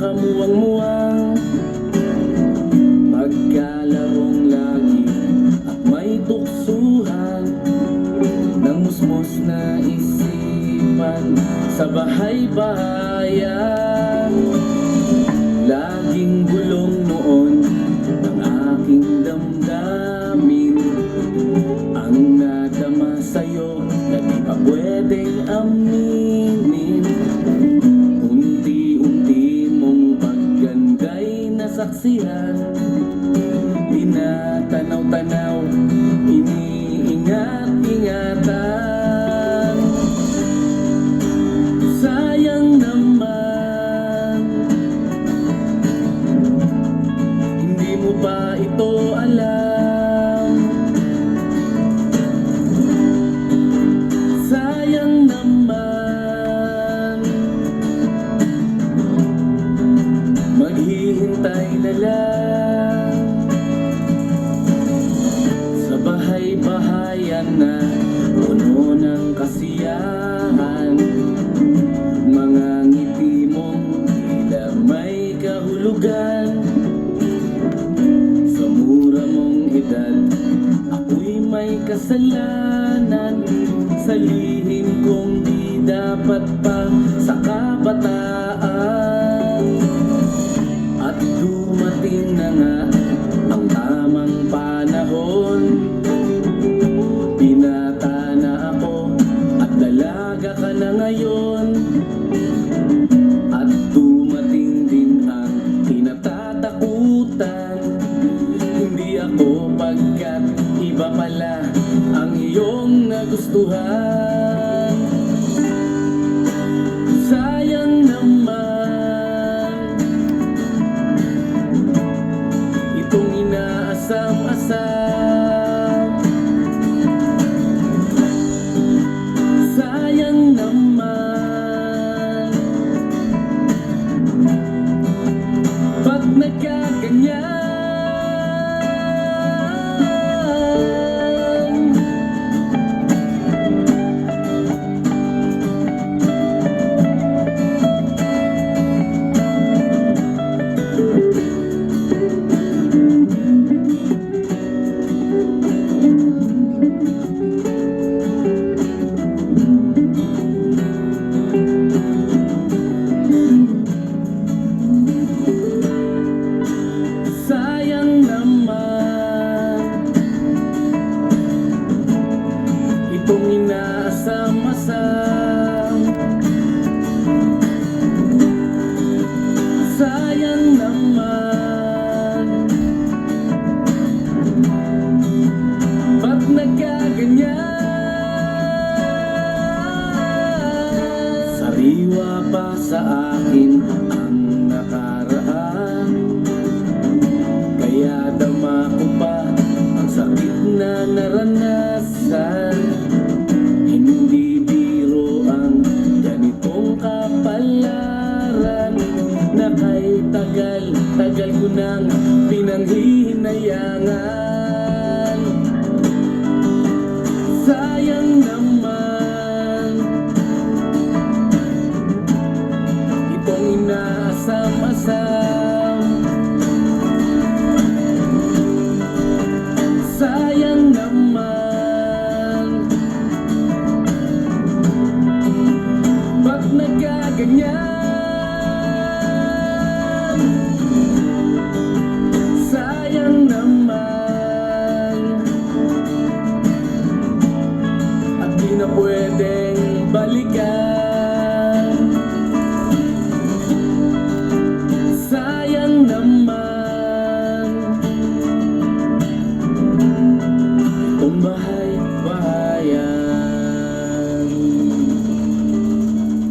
muwang-muwang Magkalarong lagi at may tuksuhan. Ng musmos na isipan sa bahay-bahayan. Laging bulong nasaksihan Tinatanaw-tanaw, iniingat-ingatan. Sayang naman. Hindi mo pa ito alam kasalanan Sa lihim kong di dapat pa Sa kabataan. At dumating na nga Ang tamang panahon. Binata na ako At dalaga ka na ngayon. At dumating din ang kinatatakutan Hindi ako pagkat iba pala ang iyong nagustuhan. Sayang naman. Itong inaasam-asam. Sayang naman. Ba't nagkaganyan? Sa akin ang nakaraan. Kaya dama ko pa ang sakit na naranasan. Hindi biro ang ganitong kapalaran Na kay tagal, tagal ko nang pinanghihinayangan. Sayang naman no pueden valicar.